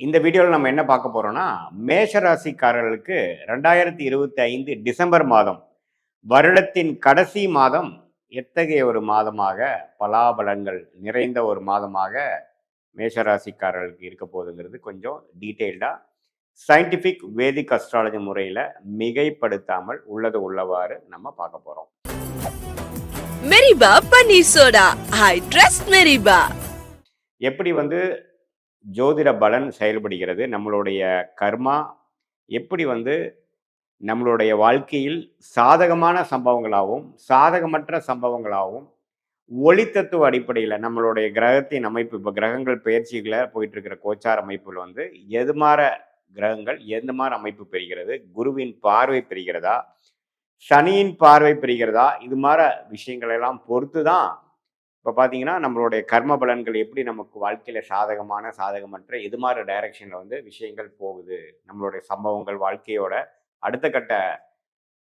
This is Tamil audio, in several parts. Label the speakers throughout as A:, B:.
A: இந்த வீடியோவில் நம்ம என்ன பார்க்க போறோம்னா மேஷ ராசிக்காரர்களுக்கு ரெண்டாயிரத்தி இருபத்தி ஐந்து டிசம்பர் மாதம் வருடத்தின் கடைசி மாதம் எத்தகைய ஒரு மாதமாக பலாபலங்கள் நிறைந்த ஒரு மாதமாக மேஷ ராசிக்காரர்களுக்கு இருக்க போகுதுங்கிறது கொஞ்சம் டீட்டெயில்டாக சயின்டிஃபிக் வேதிக் அஸ்ட்ராலஜி முறையில் மிகைப்படுத்தாமல் உள்ளது உள்ளவாறு நம்ம பார்க்க போகிறோம்
B: மெரிபா பன்னீர் சோடா ஐ ட்ரஸ்ட் மெரிபா
A: எப்படி வந்து ஜோதிட பலன் செயல்படுகிறது. நம்மளுடைய கர்மா எப்படி வந்து நம்மளுடைய வாழ்க்கையில் சாதகமான சம்பவங்களாகவும் சாதகமற்ற சம்பவங்களாகவும் ஒளித்தத்துவ அடிப்படையில் நம்மளுடைய கிரகத்தின் அமைப்பு இப்போ கிரகங்கள் பயிற்சிகளை போயிட்டு இருக்கிற கோச்சார் அமைப்புகள் வந்து எது மாற கிரகங்கள் எந்த மாதிரி அமைப்பு பெறுகிறது? குருவின் பார்வை பெறுகிறதா? சனியின் பார்வை பெறுகிறதா? இது மாதிரி விஷயங்களெல்லாம் பொறுத்து தான் இப்போ பார்த்தீங்கன்னா நம்மளுடைய கர்ம பலன்கள் எப்படி நமக்கு வாழ்க்கையில் சாதகமான சாதகமற்ற இது மாதிரி டைரக்ஷனில் வந்து விஷயங்கள் போகுது நம்மளுடைய சம்பவங்கள் வாழ்க்கையோட அடுத்த கட்ட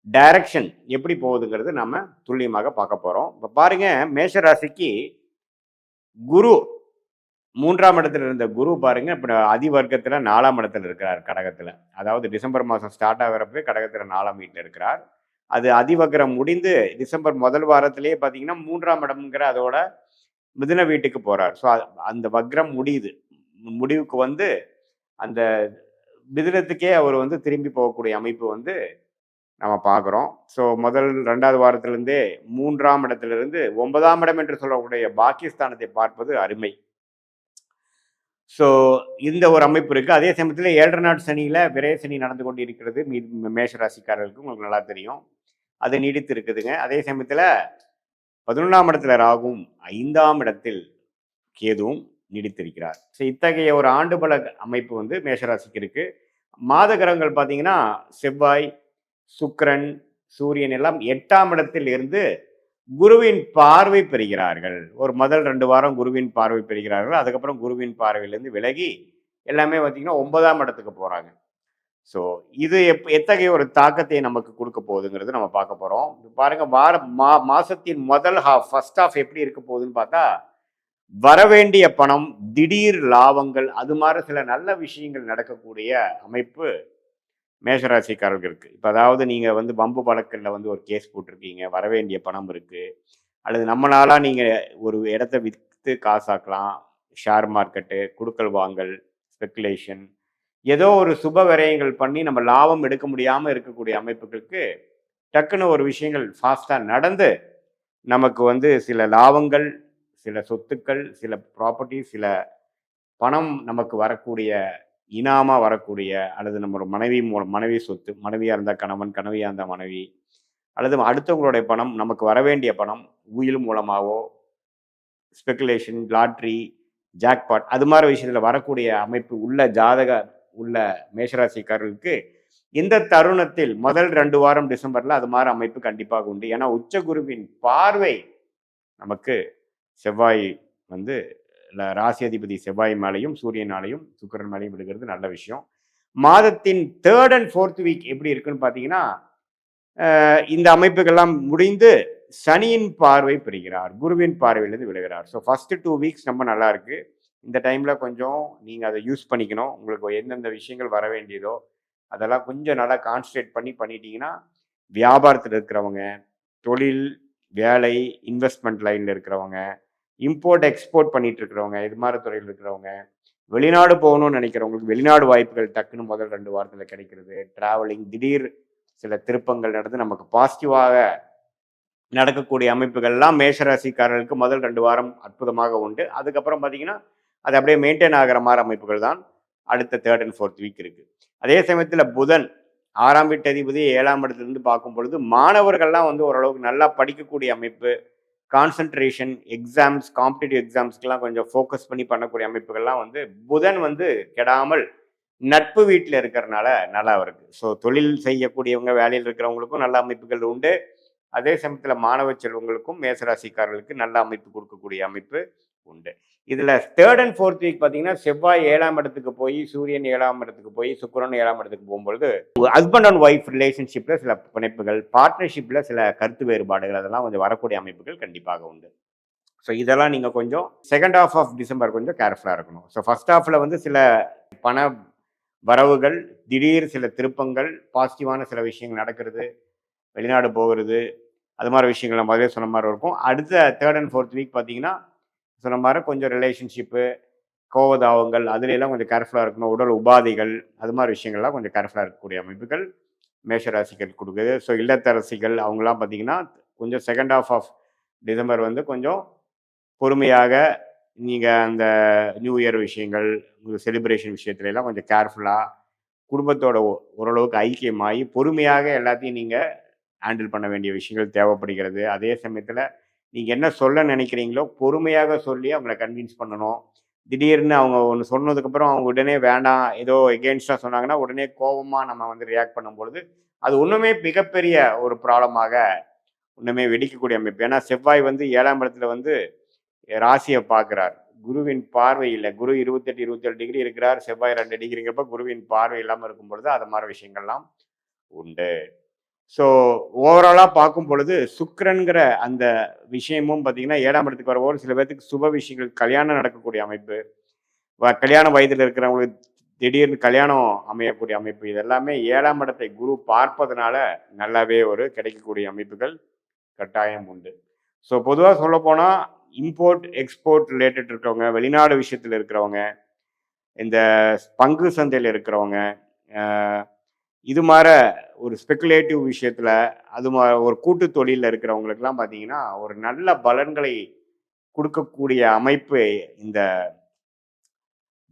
A: டைரக்ஷன் எப்படி போகுதுங்கிறது நம்ம துல்லியமாக பார்க்க போகிறோம் இப்போ பாருங்கள் மேஷராசிக்கு குரு மூன்றாம் இடத்துல இருந்த குரு பாருங்க இப்போ அதிவர்க்கத்தில் நாலாம் இடத்துல இருக்கிறார் கடகத்தில். அதாவது டிசம்பர் மாதம் ஸ்டார்ட் ஆகிறப்பவே கடகத்தில் நாலாம் வீட்டில் இருக்கிறார். அது அதிவக்ரம் முடிந்து டிசம்பர் முதல் வாரத்திலேயே பார்த்தீங்கன்னா மூன்றாம் இடம்ங்கிற அதோட மிதுன வீட்டுக்கு போறார். ஸோ அந்த வக்ரம் முடியுது. முடிவுக்கு வந்து அந்த மிதுனத்துக்கே அவர் வந்து திரும்பி போகக்கூடிய அமைப்பு வந்து நம்ம பார்க்குறோம் ஸோ முதல் ரெண்டாவது வாரத்திலிருந்தே மூன்றாம் இடத்திலிருந்து ஒன்பதாம் இடம் என்று சொல்லக்கூடிய பாகிஸ்தானத்தை பார்ப்பது அருமை. ஸோ இந்த ஒரு அமைப்பு இருக்குது அதே சமயத்தில் ஏழரை நாட்டு சனியில் விரைய சனி நடந்து கொண்டு இருக்கிறது மீ- மேஷ ராசிக்காரர்களுக்கு உங்களுக்கு நல்லா தெரியும். அது நீடித்து இருக்குதுங்க அதே சமயத்தில் பதினொன்றாம் இடத்துல ராகும் ஐந்தாம் இடத்தில் கேதுவும் நீடித்திருக்கிறார். ஸோ இத்தகைய ஒரு ஆண்டு பல அமைப்பு வந்து மேஷராசிக்கு இருக்குது மாத கிரகங்கள் பார்த்தீங்கன்னா செவ்வாய் சுக்கரன் சூரியன் எல்லாம் எட்டாம் இடத்தில் இருந்து குருவின் பார்வை பெறுகிறார்கள். ஒரு முதல் ரெண்டு வாரம் குருவின் பார்வை பெறுகிறார்கள். அதுக்கப்புறம் குருவின் பார்வையிலேருந்து விலகி எல்லாமே பார்த்தீங்கன்னா ஒன்பதாம் இடத்துக்கு போகிறாங்க ஸோ இது எப் எத்தகைய ஒரு தாக்கத்தை நமக்கு கொடுக்க போகுதுங்கிறது நம்ம பார்க்க போகிறோம் பாருங்கள் வார மா மாதத்தின் முதல் ஹாஃப் ஃபர்ஸ்ட் ஹாஃப் எப்படி இருக்க போகுதுன்னு பார்த்தா வரவேண்டிய பணம் திடீர் லாபங்கள் அது மாதிரி சில நல்ல விஷயங்கள் நடக்கக்கூடிய அமைப்பு மேஷராசிக்காரர்களுக்கு இருக்குது இப்போ அதாவது நீங்கள் வந்து பம்பு வழக்கில் வந்து ஒரு கேஸ் போட்டிருக்கீங்க வரவேண்டிய பணம் இருக்குது அல்லது நம்மளால நீங்கள் ஒரு இடத்த விற்று காசாக்கலாம். ஷேர் மார்க்கெட்டு குடுக்கல் வாங்கல் ஸ்பெக்குலேஷன் ஏதோ ஒரு சுப விரயங்கள் பண்ணி நம்ம லாபம் எடுக்க முடியாமல் இருக்கக்கூடிய அமைப்புகளுக்கு டக்குன்னு ஒரு விஷயங்கள் ஃபாஸ்ட்டாக நடந்து நமக்கு வந்து சில லாபங்கள் சில சொத்துக்கள் சில ப்ராப்பர்ட்டி சில பணம் நமக்கு வரக்கூடிய இனாமா வரக்கூடிய அல்லது நம்ம மனைவி மூலம் மனைவி சொத்து மனைவியாக இருந்தால் கணவன் கணவியாக இருந்தால் மனைவி அல்லது அடுத்தவங்களுடைய பணம் நமக்கு வர வேண்டிய பணம் உயில் மூலமாகவோ ஸ்பெகுலேஷன் லாட்ரி ஜாக்பாட் அது மாதிரி விஷயத்தில் வரக்கூடிய அமைப்பு உள்ள ஜாதக உள்ள மேஷராசிக்காரர்களுக்கு இந்த தருணத்தில் முதல் ரெண்டு வாரம் டிசம்பர்ல அது மாதிரி அமைப்பு கண்டிப்பாக உண்டு. ஏன்னா உச்ச குருவின் பார்வை நமக்கு செவ்வாய் வந்து ராசி அதிபதி செவ்வாய் மேலையும் சூரியனாலையும் சுக்கிரன் மேலையும் விடுகிறது நல்ல விஷயம். மாதத்தின் தேர்ட் அண்ட் ஃபோர்த் வீக் எப்படி இருக்குன்னு பார்த்தீங்கன்னா இந்த அமைப்புகள்லாம் முடிந்து சனியின் பார்வை பெறுகிறார். குருவின் பார்வையிலிருந்து விழுகிறார் ஸோ ஃபர்ஸ்ட் டூ வீக்ஸ் ரொம்ப நல்லா இருக்கு. இந்த டைமில் கொஞ்சம் நீங்கள் அதை யூஸ் பண்ணிக்கணும். உங்களுக்கு எந்தெந்த விஷயங்கள் வர வேண்டியதோ அதெல்லாம் கொஞ்சம் நல்லா கான்சன்ட்ரேட் பண்ணி பண்ணிட்டீங்கன்னா வியாபாரத்தில் இருக்கிறவங்க தொழில் வேலை இன்வெஸ்ட்மெண்ட் லைனில் இருக்கிறவங்க இம்போர்ட் எக்ஸ்போர்ட் பண்ணிட்டு இருக்கிறவங்க இது மாதிரி துறையில் இருக்கிறவங்க வெளிநாடு போகணும்னு நினைக்கிறவங்களுக்கு வெளிநாடு வாய்ப்புகள் டக்குன்னு முதல் ரெண்டு வாரத்தில் கிடைக்கிறது. டிராவலிங் திடீர் சில திருப்பங்கள் நடந்து நமக்கு பாசிட்டிவாக நடக்கக்கூடிய அமைப்புகள்லாம் மேஷராசிக்காரர்களுக்கு முதல் ரெண்டு வாரம் அற்புதமாக உண்டு. அதுக்கப்புறம் பார்த்தீங்கன்னா அது அப்படியே மெயின்டைன் ஆகிற மாதிரி அமைப்புகள் தான் அடுத்த தேர்ட் அண்ட் ஃபோர்த் வீக் இருக்குது அதே சமயத்தில் புதன் ஆறாம் வீட்டு அதிபதி ஏழாம் இடத்துலேருந்து பார்க்கும் பொழுது மாணவர்கள்லாம் வந்து ஓரளவுக்கு நல்லா படிக்கக்கூடிய அமைப்பு கான்சன்ட்ரேஷன் எக்ஸாம்ஸ் காம்படிட்டிவ் எக்ஸாம்ஸ்க்கெல்லாம் கொஞ்சம் ஃபோக்கஸ் பண்ணி பண்ணக்கூடிய அமைப்புகள்லாம் வந்து புதன் வந்து கெடாமல் நட்பு வீட்டில் இருக்கிறனால நல்லா இருக்கு. ஸோ தொழில் செய்யக்கூடியவங்க வேலையில் இருக்கிறவங்களுக்கும் நல்ல அமைப்புகள் உண்டு. அதே சமயத்தில் மாணவ செல்வங்களுக்கும் மேசராசிக்காரர்களுக்கு நல்ல அமைப்பு கொடுக்கக்கூடிய அமைப்பு. உண்டு. இதில் தேர்ட் அண்ட் ஃபோர்த் வீக் பார்த்தீங்கன்னா செவ்வாய் ஏழாம் இடத்துக்கு போய் சூரியன் ஏழாம் இடத்துக்கு போய் சுக்கிரன் ஏழாம் இடத்துக்கு போகும்பொழுது ஹஸ்பண்ட் அண்ட் ஒய்ஃப் ரிலேஷன்ஷிப்பில் சில பிணைப்புகள் பார்ட்னர்ஷிப்பில் சில கருத்து வேறுபாடுகள் அதெல்லாம் கொஞ்சம் வரக்கூடிய அமைப்புகள் கண்டிப்பாக உண்டு. ஸோ இதெல்லாம் நீங்கள் கொஞ்சம் செகண்ட் ஹாஃப் ஆஃப் டிசம்பர் கொஞ்சம் கேர்ஃபுல்லாக இருக்கணும். ஸோ ஃபர்ஸ்ட் ஹாஃபில் வந்து சில பண வரவுகள் திடீர் சில திருப்பங்கள் பாசிட்டிவான சில விஷயங்கள் நடக்கிறது வெளிநாடு போகிறது அது மாதிரி விஷயங்கள் முதலே சொன்ன மாதிரி இருக்கும். அடுத்த தேர்ட் அண்ட் ஃபோர்த் வீக் பார்த்தீங்கன்னா சொன்ன மாதிரி கொஞ்சம் ரிலேஷன்ஷிப்பு கோவதாவங்கள் அதுலெல்லாம் கொஞ்சம் கேர்ஃபுல்லாக இருக்கணும். உடல் உபாதைகள் அது மாதிரி விஷயங்கள்லாம் கொஞ்சம் கேர்ஃபுல்லாக இருக்கக்கூடிய அமைப்புகள் மேஷராசிகள் கொடுக்குது. ஸோ இல்லத்தரசிகள் அவங்களாம் பார்த்தீங்கன்னா கொஞ்சம் செகண்ட் ஆஃப் ஆஃப் டிசம்பர் வந்து கொஞ்சம் பொறுமையாக நீங்கள் அந்த நியூ இயர் விஷயங்கள் உங்கள் செலிப்ரேஷன் விஷயத்துலலாம் கொஞ்சம் கேர்ஃபுல்லாக குடும்பத்தோட ஓ- ஓரளவுக்கு ஐக்கியமாகி பொறுமையாக எல்லாத்தையும் நீங்கள் ஹேண்டில் பண்ண வேண்டிய விஷயங்கள் தேவைப்படுகிறது. அதே சமயத்தில் நீங்கள் என்ன சொல்ல நினைக்கிறீங்களோ பொறுமையாக சொல்லி அவங்கள கன்வின்ஸ் பண்ணணும். திடீர்னு அவங்க ஒன்று சொன்னதுக்கப்புறம் அவங்க உடனே வேண்டாம் ஏதோ எகெயின்ஸ்டாக சொன்னாங்கன்னா உடனே கோபமாக நம்ம வந்து ரியாக்ட் பண்ணும்பொழுது அது ஒன்றுமே மிகப்பெரிய ஒரு ப்ராப்ளமாக ஒன்றுமே வெடிக்கக்கூடிய அமைப்பு. ஏன்னா செவ்வாய் வந்து ஏழாம் இடத்துல வந்து ராசியை பார்க்குறார். குருவின் பார்வை இல்லை. குரு இருபத்தெட்டு இருபத்தேழு டிகிரி இருக்கிறார். செவ்வாய் ரெண்டு டிகிரிங்கிறப்ப குருவின் பார்வை இல்லாமல் இருக்கும் பொழுது அது மாதிரி விஷயங்கள்லாம் உண்டு. ஸோ ஓவராலாக பார்க்கும் பொழுது சுக்கிரன்கிற அந்த விஷயமும் பார்த்தீங்கன்னா ஏழாம் இடத்துக்கு வரவோ சில பேர்த்துக்கு சுப விஷயங்கள் கல்யாணம் நடக்கக்கூடிய அமைப்பு வ- கல்யாண வயதில் இருக்கிறவங்களுக்கு திடீர்னு கல்யாணம் அமையக்கூடிய அமைப்பு இது எல்லாமே ஏழாம் இடத்தை குரு பார்ப்பதனால நல்லாவே ஒரு கிடைக்கக்கூடிய அமைப்புகள் கட்டாயம் உண்டு. ஸோ பொதுவாக சொல்லப்போனால் இம்போர்ட் எக்ஸ்போர்ட் ரிலேட்டட் இருக்கிறவங்க வெளிநாடு விஷயத்தில் இருக்கிறவங்க இந்த பங்கு சந்தையில் இருக்கிறவங்க இது மாதிரி ஒரு ஸ்பெகுலேட்டிவ் விஷயத்தில் அது மா ஒரு கூட்டு தொழிலில் இருக்கிறவங்களுக்கெல்லாம் பார்த்தீங்கன்னா ஒரு நல்ல பலன்களை கொடுக்கக்கூடிய அமைப்பு இந்த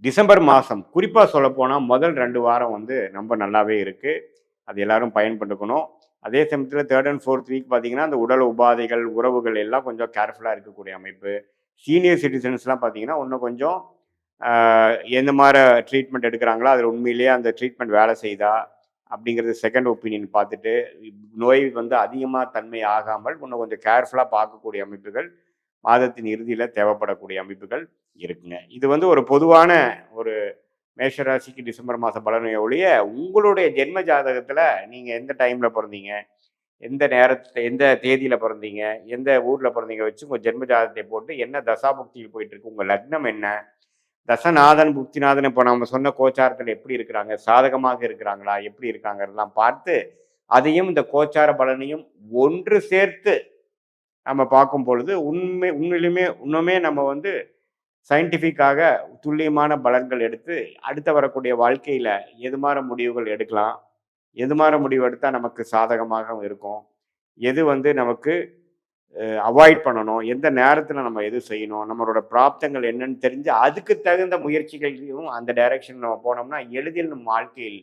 A: டிசம்பர் மாதம் குறிப்பாக சொல்லப்போனால் முதல் ரெண்டு வாரம் வந்து ரொம்ப நல்லாவே இருக்குது அது எல்லாரும் பயன்பட்டுக்கணும் அதே சமயத்தில் தேர்ட் அண்ட் ஃபோர்த் வீக் பார்த்தீங்கன்னா அந்த உடல் உபாதைகள் உறவுகள் எல்லாம் கொஞ்சம் கேர்ஃபுல்லாக இருக்கக்கூடிய அமைப்பு. சீனியர் சிட்டிசன்ஸ்லாம் பார்த்தீங்கன்னா இன்னும் கொஞ்சம் எந்த மாதிரி ட்ரீட்மெண்ட் எடுக்கிறாங்களோ அதில் உண்மையிலேயே அந்த ட்ரீட்மெண்ட் வேலை செய்தா அப்படிங்கிறது செகண்ட் ஒப்பீனியன் பார்த்துட்டு நோய் வந்து அதிகமாக தன்மை ஆகாமல் இன்னும் கொஞ்சம் கேர்ஃபுல்லாக பார்க்கக்கூடிய அமைப்புகள் மாதத்தின் இறுதியில் தேவைப்படக்கூடிய அமைப்புகள் இருக்குங்க. இது வந்து ஒரு பொதுவான ஒரு மேஷராசிக்கு டிசம்பர் மாத பலனை ஒழிய உங்களுடைய ஜென்ம ஜாதகத்தில் நீங்கள் எந்த டைமில் பிறந்தீங்க? எந்த நேரத்தில் எந்த தேதியில் பிறந்தீங்க? எந்த ஊரில் பிறந்தீங்க? வச்சு உங்கள் ஜென்ம ஜாதகத்தை போட்டு என்ன தசாபக்தியில் போயிட்டுருக்கு உங்கள் லக்னம் என்ன? தசநாதன் புக்திநாதன் இப்போ நம்ம சொன்ன கோச்சாரத்தில் எப்படி இருக்கிறாங்க? சாதகமாக இருக்கிறாங்களா? எப்படி இருக்காங்கிறதெல்லாம் பார்த்து அதையும் இந்த கோச்சார பலனையும் ஒன்று சேர்த்து நம்ம பார்க்கும் பொழுது உண்மை உண்மையிலுமே இன்னுமே நம்ம வந்து சயின்டிஃபிக்காக துல்லியமான பலன்கள் எடுத்து அடுத்து வரக்கூடிய வாழ்க்கையில் எது மாதிரி முடிவுகள் எடுக்கலாம்? எது மாதிரி முடிவு எடுத்தால் நமக்கு சாதகமாக இருக்கும்? எது வந்து நமக்கு அவாய்ட் பண்ணணும். எந்த நேரத்தில் நம்ம எது செய்யணும் நம்மளோட பிராப்தங்கள் என்னன்னு தெரிஞ்சு அதுக்கு தகுந்த முயற்சிகளையும் அந்த டைரக்ஷன் நம்ம போனோம்னா எளிதில் நம் வாழ்க்கையில்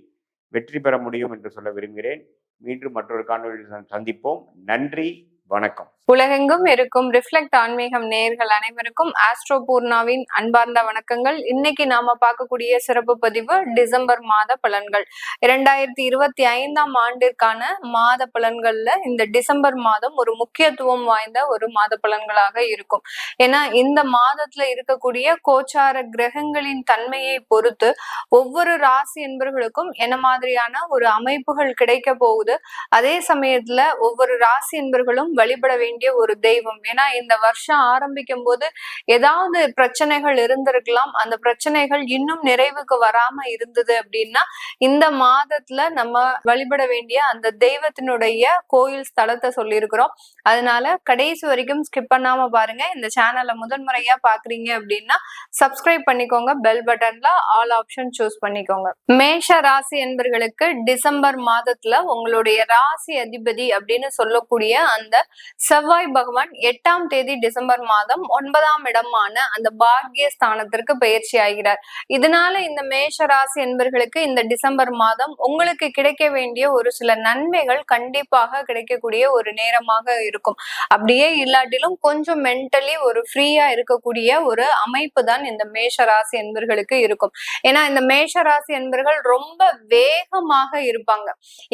A: வெற்றி பெற முடியும் என்று சொல்ல விரும்புகிறேன். மீண்டும் மற்றொரு காணொலியில் சந்திப்போம். நன்றி. வணக்கம்.
C: உலகெங்கும் இருக்கும் ரிஃப்ளெக்ட் ஆன்மீகம் நேயர்கள் அனைவருக்கும் ஆஸ்ட்ரோ பூர்ணாவின் அன்பார்ந்த வணக்கங்கள். இன்னைக்கு நாம பார்க்கக்கூடிய சிறப்பு பதிவு டிசம்பர் மாத பலன்கள். இரண்டாயிரத்தி இருபத்தி ஐந்தாம் ஆண்டிற்கான மாத பலன்கள்ல இந்த டிசம்பர் மாதம் ஒரு முக்கியத்துவம் வாய்ந்த ஒரு மாத பலன்களாக இருக்கும். ஏன்னா இந்த மாதத்துல இருக்கக்கூடிய கோச்சார கிரகங்களின் தன்மையை பொறுத்து ஒவ்வொரு ராசி என்பவர்களுக்கும் என்ன மாதிரியான ஒரு அமைப்புகள் கிடைக்க போகுது? அதே சமயத்துல ஒவ்வொரு ராசி என்பர்களும் வழிபட வேண்டிய ஒரு தெய்வம். ஏன்னா இந்த வருஷம் ஆரம்பிக்கும் போது ஏதாவது பிரச்சனைகள் இருந்திருக்கலாம். அந்த பிரச்சனைகள் இன்னும் நிறைவுக்கு வராம இருந்தது அப்படின்னா இந்த மாதத்துல நம்ம வழிபட வேண்டிய அந்த தெய்வத்தினுடைய கோயில் ஸ்தலத்தை சொல்லியிருக்கிறோம். அதனால கடைசி வரைக்கும் ஸ்கிப் பண்ணாம பாருங்க. இந்த சேனலை முதன்முறையா பாக்குறீங்க அப்படின்னா சப்ஸ்கிரைப் பண்ணிக்கோங்க. பெல் பட்டன்ல ஆல் ஆப்ஷன் சூஸ் பண்ணிக்கோங்க. மேஷ ராசி என்பர்களுக்கு டிசம்பர் மாதத்துல உங்களுடைய ராசி அதிபதி அப்படின்னு சொல்லக்கூடிய அந்த செவ்வாய் பகவான் எட்டாம் தேதி டிசம்பர் மாதம் ஒன்பதாம் இடமான அந்த பாக்கிய ஸ்தானத்திற்கு பயிற்சி ஆகிறார். இதனால இந்த மேஷ ராசி என்பர்களுக்கு இந்த டிசம்பர் மாதம் உங்களுக்கு கிடைக்க வேண்டிய ஒரு சில நன்மைகள் கண்டிப்பாக கிடைக்கக்கூடிய ஒரு நேரமாக இருக்கும். அப்படியே இல்லாட்டிலும் கொஞ்சம் மென்டலி ஒரு ஃப்ரீயா இருக்கக்கூடிய ஒரு அமைப்பு தான் இந்த மேஷ ராசி என்பர்களுக்கு இருக்கும். ஏன்னா இந்த மேஷ ராசி என்பர்கள் ரொம்ப வேகமாக இருப்பாங்க.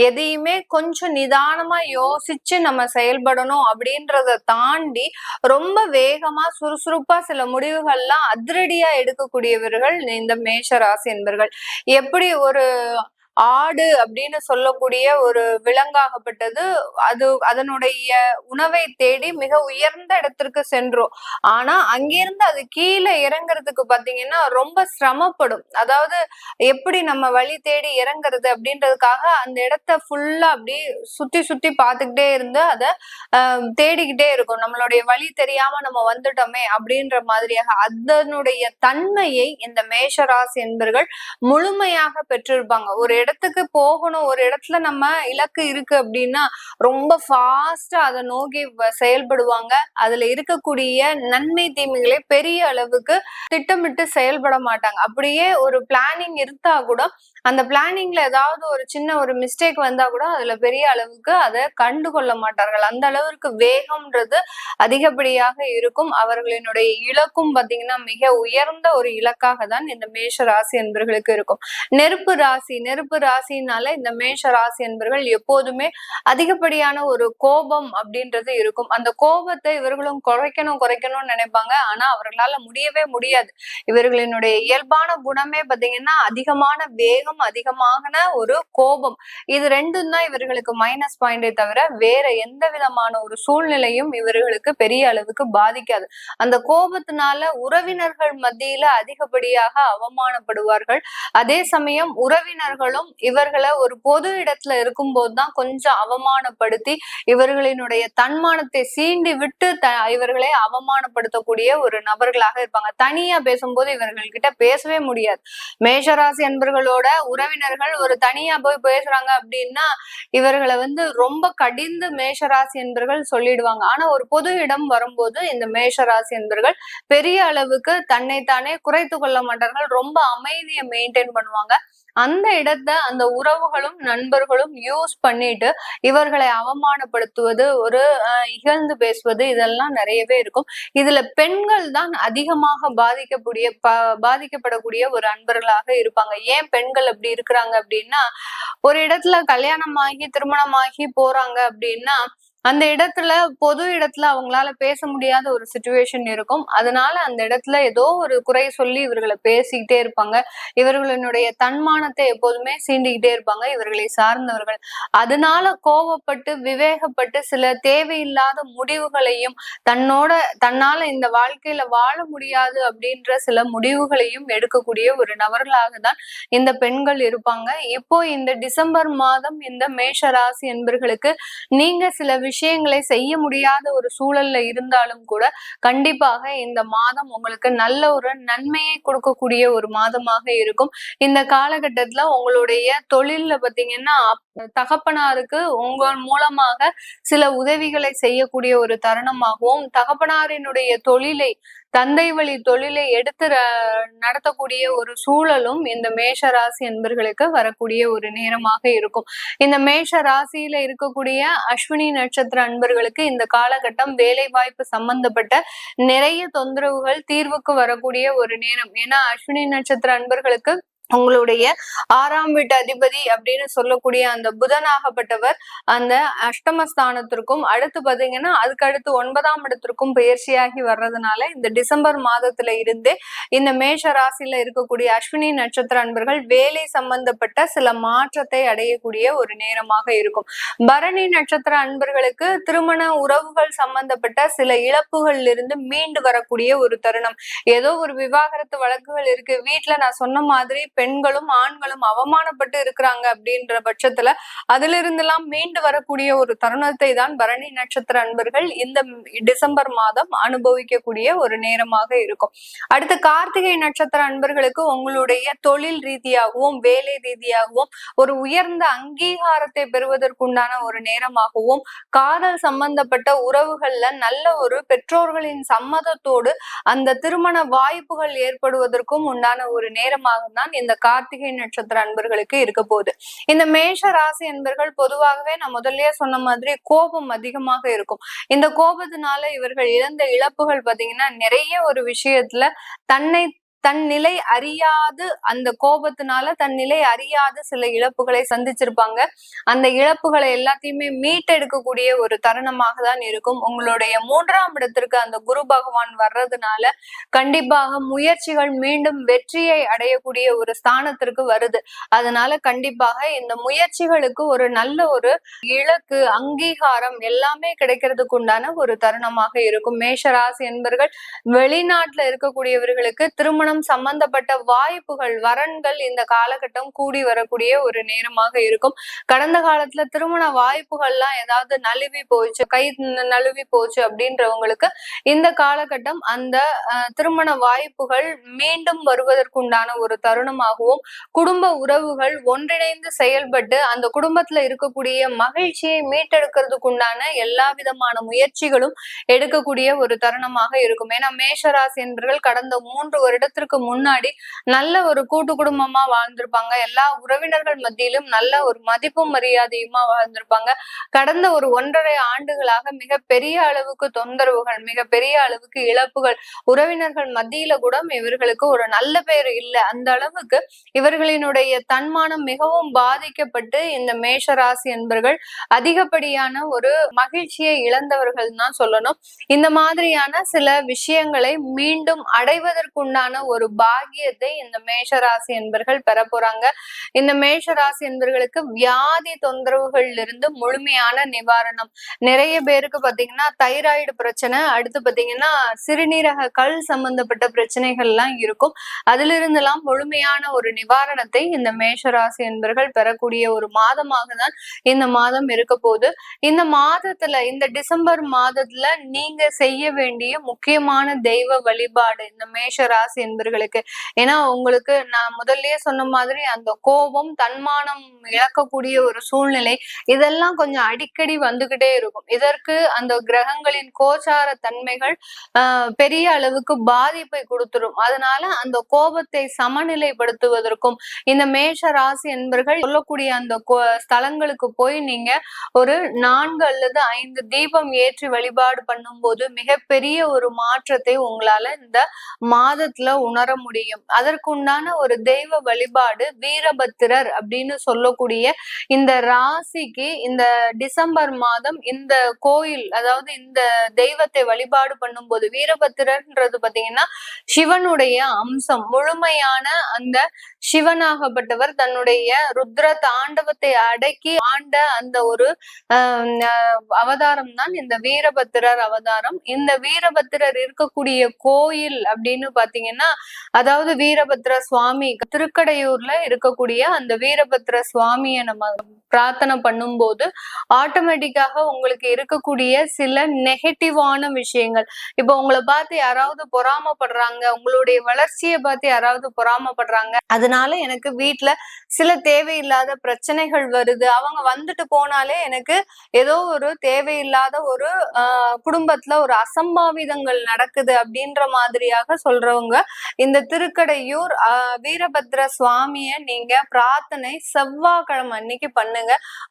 C: எதையுமே கொஞ்சம் நிதானமா யோசிச்சு நம்ம செயல்படணும் அப்படின்றத தாண்டி ரொம்ப வேகமா சுறுசுறுப்பா சில முடிவுகள்லாம் அதிரடியா எடுக்கக்கூடியவர்கள் இந்த மேஷ ராசி என்பர்கள். எப்படி ஒரு ஆடு அப்படின்னு சொல்லக்கூடிய ஒரு விலங்காகப்பட்டது. அது அதனுடைய உணவை தேடி மிக உயர்ந்த இடத்திற்கு சென்றோம். ஆனா அங்கிருந்து அது கீழே இறங்குறதுக்கு பாத்தீங்கன்னா ரொம்ப சிரமப்படும். அதாவது எப்படி நம்ம வழி தேடி இறங்குறது அப்படின்றதுக்காக அந்த இடத்த ஃபுல்லா அப்படி சுத்தி சுத்தி பார்த்துக்கிட்டே இருந்து அதை தேடிக்கிட்டே இருக்கும். நம்மளுடைய வழி தெரியாம நம்ம வந்துட்டோமே அப்படின்ற மாதிரியாக. அதனுடைய தன்மையை இந்த மேஷராசி என்பர்கள் முழுமையாக பெற்றிருப்பாங்க. ஒரு இடத்துக்கு போகணும். ஒரு இடத்துல நம்ம இலக்கு இருக்கு அப்படின்னா ரொம்ப ஃபாஸ்டா அதை நோக்கி செயல்படுவாங்க. அதுல இருக்கக்கூடிய நன்மை தீமைகளை பெரிய அளவுக்கு திட்டமிட்டு செயல்பட மாட்டாங்க. அப்படியே ஒரு பிளானிங் இருந்தா கூட அந்த பிளானிங்ல ஏதாவது ஒரு சின்ன ஒரு மிஸ்டேக் வந்தா கூட அதுல பெரிய அளவுக்கு அதை கண்டுகொள்ள மாட்டார்கள். அந்த அளவிற்கு வேகம்ன்றது அதிகப்படியாக இருக்கும். அவர்களினுடைய இலக்கும் பாத்தீங்கன்னா மிக உயர்ந்த ஒரு இலக்காக தான் இந்த மேஷ ராசி என்பர்களுக்கு இருக்கும். நெருப்பு ராசி நெருப்பு ராசினால இந்த மேஷ ராசி என்பர்கள் எப்போதுமே அதிகப்படியான ஒரு கோபம் அப்படின்றது இருக்கும். அந்த கோபத்தை இவர்களும் குறைக்கணும் குறைக்கணும்னு நினைப்பாங்க. ஆனா அவர்களால முடியவே முடியாது. இவர்களினுடைய இயல்பான குணமே பாத்தீங்கன்னா அதிகமான வேகம் அதிகமான ஒரு கோபம். இது ரெண்டும் தான் இவர்களுக்கு மைனஸ் பாயிண்டே தவிர வேற எந்த விதமான ஒரு சூழ்நிலையும் இவர்களுக்கு பெரிய அளவுக்கு பாதிக்காது. அந்த கோபத்தினால உறவினர்கள் மத்தியில அதிகப்படியாக அவமானப்படுவார்கள். அதே சமயம் உறவினர்களும் இவர்களை ஒரு பொது இடத்துல இருக்கும்போது தான் கொஞ்சம் அவமானப்படுத்தி இவர்களினுடைய தன்மானத்தை சீண்டி விட்டு த இவர்களை அவமானப்படுத்தக்கூடிய ஒரு நபர்களாக இருப்பாங்க. தனியா பேசும்போது இவர்கள் கிட்ட பேசவே முடியாது. மேஷராசி என்பர்களோட உறவினர்கள் ஒரு தனியா போய் பேசுறாங்க அப்படின்னா இவர்களை வந்து ரொம்ப கடிந்து மேஷராசி என்பர்கள் சொல்லிடுவாங்க. ஆனா ஒரு பொது இடம் வரும்போது இந்த மேஷராசி என்பர்கள் பெரிய அளவுக்கு தன்னைத்தானே குறைத்து கொள்ள மாட்டார்கள். ரொம்ப அமைதியை மெயின்டைன் பண்ணுவாங்க. அந்த இடத்த அந்த உறவுகளும் நண்பர்களும் யூஸ் பண்ணிட்டு இவர்களை அவமானப்படுத்துவது ஒரு அஹ், இகழ்ந்து பேசுவது இதெல்லாம் நிறையவே இருக்கும். இதுல பெண்கள் தான் அதிகமாக பாதிக்கக்கூடிய பாதிக்கப்படக்கூடிய ஒரு அன்பர்களாக இருப்பாங்க. ஏன் பெண்கள் அப்படி இருக்கிறாங்க அப்படின்னா ஒரு இடத்துல கல்யாணமாகி திருமணமாகி போறாங்க அப்படின்னா அந்த இடத்துல பொது இடத்துல அவங்களால பேச முடியாத ஒரு சுச்சுவேஷன் இருக்கும். அதனால அந்த இடத்துல ஏதோ ஒரு குறை சொல்லி இவர்களை பேசிக்கிட்டே இருப்பாங்க. இவர்களினுடைய தன்மானத்தை எப்போதுமே சீண்டிக்கிட்டே இருப்பாங்க. இவர்களை சார்ந்தவர்கள். அதனால கோவப்பட்டு விவேகப்பட்டு சில தேவையில்லாத முடிவுகளையும் தன்னோட தன்னால இந்த வாழ்க்கையில வாழ முடியாது அப்படின்ற சில முடிவுகளையும் எடுக்கக்கூடிய ஒரு நபர்களாக தான் இந்த பெண்கள் இருப்பாங்க. இப்போ இந்த டிசம்பர் மாதம் இந்த மேஷ ராசி என்பர்களுக்கு நீங்க சில விஷயம் விஷயங்களை செய்ய முடியாத ஒரு சூழல்ல இருந்தாலும் கூட கண்டிப்பாக இந்த மாதம் உங்களுக்கு நல்ல ஒரு நன்மையை கொடுக்கக்கூடிய ஒரு மாதமாக இருக்கும். இந்த காலகட்டத்துல உங்களுடைய தொழில்ல பாத்தீங்கன்னா அப்- தகப்பனாருக்கு உங்கள் மூலமாக சில உதவிகளை செய்யக்கூடிய ஒரு தருணமாகவும் தகப்பனாரினுடைய தொழிலை தந்தை வழி தொழிலை எடுத்து நடத்தக்கூடிய ஒரு சூழலும் இந்த மேஷ ராசி என்பர்களுக்கு வரக்கூடிய ஒரு நேரமாக இருக்கும். இந்த மேஷ ராசியில இருக்கக்கூடிய அஸ்வினி நட்சத்திர அன்பர்களுக்கு இந்த காலகட்டம் வேலை வாய்ப்பு சம்பந்தப்பட்ட நிறைய தொந்தரவுகள் தீர்வுக்கு வரக்கூடிய ஒரு நேரம். ஏன்னா அஸ்வினி நட்சத்திர அன்பர்களுக்கு உங்களுடைய ஆறாம் வீட்டு அதிபதி அப்படின்னு சொல்லக்கூடிய அந்த புதனாகப்பட்டவர் அந்த அஷ்டமஸ்தானத்திற்கும் அடுத்து பாத்தீங்கன்னா அதுக்கு அடுத்து ஒன்பதாம் இடத்திற்கும் பயிற்சியாகி வர்றதுனால இந்த டிசம்பர் மாதத்துல இருந்தே இந்த மேஷ ராசியில இருக்கக்கூடிய அஸ்வினி நட்சத்திர அன்பர்கள் வேலை சம்பந்தப்பட்ட சில மாற்றத்தை அடையக்கூடிய ஒரு நேரமாக இருக்கும். பரணி நட்சத்திர அன்பர்களுக்கு திருமண உறவுகள் சம்பந்தப்பட்ட சில இழப்புகள்ல இருந்து மீண்டு வரக்கூடிய ஒரு தருணம். ஏதோ ஒரு விவாகரத்து வழக்குகள் இருக்கு. வீட்டுல நான் சொன்ன மாதிரி பெண்களும் ஆண்களும் அவமானப்பட்டு இருக்கிறாங்க அப்படின்ற பட்சத்துல அதுல இருந்தெல்லாம் மீண்டு வரக்கூடிய ஒரு தருணத்தை தான் பரணி நட்சத்திர அன்பர்கள் இந்த டிசம்பர் மாதம் அனுபவிக்கக்கூடிய ஒரு நேரமாக இருக்கும். அடுத்து கார்த்திகை நட்சத்திர அன்பர்களுக்கு உங்களுடைய தொழில் ரீதியாகவும் வேலை ரீதியாகவும் ஒரு உயர்ந்த அங்கீகாரத்தை பெறுவதற்குண்டான ஒரு நேரமாகவும் காதல் சம்பந்தப்பட்ட உறவுகள்ல நல்ல ஒரு பெற்றோர்களின் சம்மதத்தோடு அந்த திருமண வாய்ப்புகள் ஏற்படுவதற்கும் உண்டான ஒரு நேரமாக தான் இந்த கார்த்திகை நட்சத்திர அன்பர்களுக்கு இருக்க போகுது. இந்த மேஷ ராசி அன்பர்கள் பொதுவாகவே நான் முதல்லயே சொன்ன மாதிரி கோபம் அதிகமாக இருக்கும். இந்த கோபத்தினால இவர்கள் இழந்த இழப்புகள் பாத்தீங்கன்னா நிறைய ஒரு விஷயத்துல தன்னை தன் நிலை அறியாது அந்த கோபத்தினால தன் நிலை அறியாது சில இழப்புகளை சந்திச்சிருப்பாங்க. அந்த இழப்புகளை எல்லாத்தையுமே மீட்டெடுக்கக்கூடிய ஒரு தருணமாக தான் இருக்கும். உங்களுடைய மூன்றாம் இடத்திற்கு அந்த குரு பகவான் வர்றதுனால கண்டிப்பாக முயற்சிகள் மீண்டும் வெற்றியை அடையக்கூடிய ஒரு ஸ்தானத்திற்கு வருது. அதனால கண்டிப்பாக இந்த முயற்சிகளுக்கு ஒரு நல்ல ஒரு இலக்கு அங்கீகாரம் எல்லாமே கிடைக்கிறதுக்கு உண்டான ஒரு தருணமாக இருக்கும். மேஷராசி என்பர்கள் வெளிநாட்டுல இருக்கக்கூடியவர்களுக்கு திருமணம் சம்பந்தப்பட்ட வாய்ப்புகள் வரன்கள் இந்த காலகட்டம் கூடி வரக்கூடிய ஒரு நேரமாக இருக்கும். கடந்த காலத்துல திருமண வாய்ப்புகள்லாம் ஏதாவது நழுவி போச்சு கை நழுவி போச்சு அப்படின்றவங்களுக்கு இந்த காலகட்டம் அந்த திருமண வாய்ப்புகள் மீண்டும் வருவதற்குண்டான ஒரு தருணமாகவும் குடும்ப உறவுகள் ஒன்றிணைந்து செயல்பட்டு அந்த குடும்பத்துல இருக்கக்கூடிய மகிழ்ச்சியை மீட்டெடுக்கிறதுக்குண்டான எல்லா விதமான முயற்சிகளும் எடுக்கக்கூடிய ஒரு தருணமாக இருக்கும். ஏன்னா மேஷராசி என்பவர்கள் கடந்த மூன்று வருடத்திற்கு முன்னாடி நல்ல ஒரு கூட்டு குடும்பமா வாழ்ந்திருப்பாங்க. எல்லா உறவினர்கள் மத்தியிலும் நல்ல ஒரு மதிப்பும் மரியாதையுமா வாழ்ந்திருப்பாங்க. கடந்த ஒரு ஒன்றரை ஆண்டுகளாக மிக பெரிய அளவுக்கு தொந்தரவுகள் மிக பெரிய அளவுக்கு இழப்புகள் உறவினர்கள் மத்தியில கூட இவர்களுக்கு ஒரு நல்ல பேர் இல்லை. அந்த அளவுக்கு இவர்களினுடைய தன்மானம் மிகவும் பாதிக்கப்பட்டு இந்த மேஷராசி என்பர்கள் அதிகப்படியான ஒரு மகிழ்ச்சியை இழந்தவர்கள் தான் சொல்லணும். இந்த மாதிரியான சில விஷயங்களை மீண்டும் அடைவதற்குண்டான ஒரு பாக்கியத்தை இந்த மேஷராசி என்பர்கள் பெற போறாங்க. இந்த மேஷராசி என்பர்களுக்கு வியாதி தொந்தரவுகள்ல இருந்து முழுமையான நிவாரணம். நிறைய பேருக்கு பாத்தீங்கன்னா தைராய்டு பிரச்சனை அடுத்து பாத்தீங்கன்னா சிறுநீரக கல் சம்பந்தப்பட்ட பிரச்சனைகள் எல்லாம் இருக்கும். அதுல இருந்தெல்லாம் முழுமையான ஒரு நிவாரணத்தை இந்த மேஷராசி என்பர்கள் பெறக்கூடிய ஒரு மாதமாக தான் இந்த மாதம் இருக்க போகுது. இந்த மாதத்துல இந்த டிசம்பர் மாதத்துல நீங்க செய்ய வேண்டிய முக்கியமான தெய்வ வழிபாடு இந்த மேஷ ராசி நண்பர்களுக்கு. ஏன்னா உங்களுக்கு நான் முதல்லயே சொன்ன மாதிரி அந்த கோபம் தன்மானம் இழக்கக்கூடிய ஒரு சூழ்நிலை இதெல்லாம் கொஞ்சம் அடிக்கடி வந்துகிட்டே இருக்கும். இதற்கு அந்த கிரகங்களின் கோச்சார தன்மைகள் பெரிய அளவுக்கு பாதிப்பை கொடுத்துரும். அதனால அந்த கோபத்தை சமநிலைப்படுத்துவதற்கும் இந்த மேஷ ராசி என்பர்கள் சொல்லக்கூடிய அந்த கோ- ஸ்தலங்களுக்கு போய் நீங்க ஒரு நான்கு அல்லது ஐந்து தீபம் ஏற்றி வழிபாடு பண்ணும்போது மிகப்பெரிய ஒரு மாற்றத்தை உங்களால இந்த மாதத்துல உணர முடியும். அதற்குண்டான ஒரு தெய்வ வழிபாடு வீரபத்திரர் அப்படின்னு சொல்லக்கூடிய இந்த ராசிக்கு இந்த டிசம்பர் மாதம் இந்த கோயில் அதாவது இந்த தெய்வத்தை வழிபாடு பண்ணும்போது வீரபத்திரர்ன்றது பாத்தீங்கன்னா சிவனுடைய அம்சம். முழுமையான அந்த சிவனாகப்பட்டவர் தன்னுடைய ருத்ர தாண்டவத்தை அடக்கி ஆண்ட அந்த ஒரு அஹ் அவதாரம் தான் இந்த வீரபத்திரர் அவதாரம். இந்த வீரபத்திரர் இருக்கக்கூடிய கோயில் அப்படின்னு பாத்தீங்கன்னா அதாவது வீரபத்ர சுவாமி திருக்கடையூர்ல இருக்கக்கூடிய அந்த வீரபத்ர சுவாமியை நம்ம பிரார்த்தனை பண்ணும்போது ஆட்டோமேட்டிக்காக உங்களுக்கு இருக்கக்கூடிய சில நெகட்டிவான விஷயங்கள். இப்போ உங்களை பார்த்து யாராவது பொறாமப்படுறாங்க உங்களுடைய வளர்ச்சியை பார்த்து யாராவது பொறாமப்படுறாங்க அதனால எனக்கு வீட்ல சில தேவையில்லாத பிரச்சனைகள் வருது. அவங்க வந்துட்டு போனாலே எனக்கு ஏதோ ஒரு தேவையில்லாத ஒரு குடும்பத்துல ஒரு அசம்பாவிதங்கள் நடக்குது அப்படின்ற மாதிரியாக சொல்றவங்க இந்த திருக்கடையூர் வீரபத்ர சுவாமிய நீங்க பிரார்த்தனை செவ்வாய்க்கிழமை அன்னைக்கு பண்ணுங்க.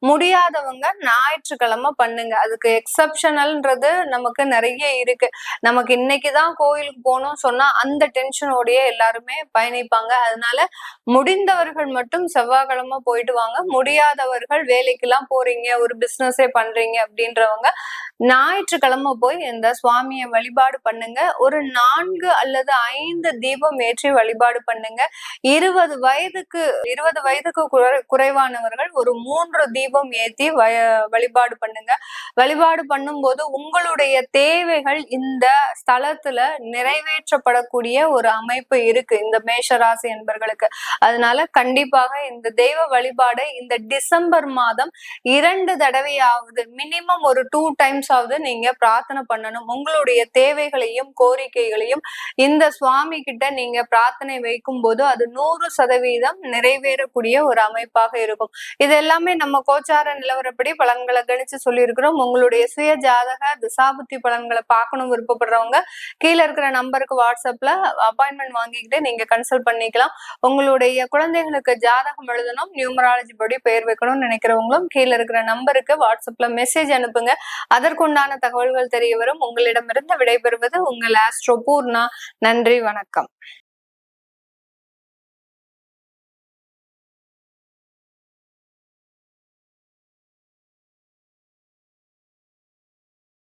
C: முடியாதவங்க ஞாயிற்றுக்கிழமை பண்ணுங்க. அதுக்கு எக்ஸப்ஷனல்ன்றது நமக்கு நிறைய இருக்கு. நமக்கு இன்னைக்குதான் கோயிலுக்கு போகணும் சொன்னா அந்த டென்ஷனோடயே எல்லாருமே பயணிப்பாங்க. அதனால முடிந்தவர்கள் மட்டும் செவ்வாய்க்கிழமை போயிட்டு வாங்க. முடியாதவர்கள் வேலைக்கெல்லாம் போறீங்க ஒரு பிசினஸே பண்றீங்க அப்படின்றவங்க ஞாயிற்றுக்கிழமை போய் இந்த சுவாமியை வழிபாடு பண்ணுங்க. ஒரு நான்கு அல்லது ஐந்து தீபம் ஏற்றி வழிபாடு பண்ணுங்க. இருபது வயதுக்கு இருபது வயதுக்கு குறை- குறைவானவர்கள் ஒரு மூன்று தீபம் ஏத்தி வழிபாடு பண்ணுங்க. வழிபாடு பண்ணும்போது உங்களுடைய தேவைகள் இந்த ஸ்தலத்துல நிறைவேற்றப்படக்கூடிய ஒரு அமைப்பு இருக்கு இந்த மேஷராசி என்பர்களுக்கு. அதனால கண்டிப்பாக இந்த தெய்வ வழிபாடை இந்த டிசம்பர் மாதம் இரண்டு தடவையாவது மினிமம் ஒரு டூ டைம்ஸ் ஆவது நீங்க பிரார்த்தனை பண்ணணும். உங்களுடைய தேவைகளையும் கோரிக்கைகளையும் இந்த சுவாமி கிட்ட நீங்க பிரார்த்தனை வைக்கும் போது அது நூறு சதவீதம் நிறைவேறக்கூடிய ஒரு அமைப்பாக இருக்கும். இதெல்லாம் எல்லாமே நம்ம கோச்சார நிலவரப்படி பலன்களை கணிச்சு சொல்லியிருக்கிறோம். உங்களுடைய சுய ஜாதக திசாபுத்தி பலன்களை பார்க்கணும் விருப்பப்படுறவங்க கீழே இருக்கிற நம்பருக்கு வாட்ஸ்அப்ல அப்பாயின்மெண்ட் வாங்கிக்கிட்டு நீங்க கன்சல்ட் பண்ணிக்கலாம். உங்களுடைய குழந்தைகளுக்கு ஜாதகம் எழுதணும் நியூமராலஜி படி பெயர் வைக்கணும்னு நினைக்கிறவங்களும் கீழே இருக்கிற நம்பருக்கு வாட்ஸ்அப்ல மெசேஜ் அனுப்புங்க. அதற்குண்டான தகவல்கள் தெரிய வரும். உங்களிடமிருந்து விடைபெறுவது உங்கள் ஆஸ்ட்ரோ பூர்ணா. நன்றி வணக்கம்.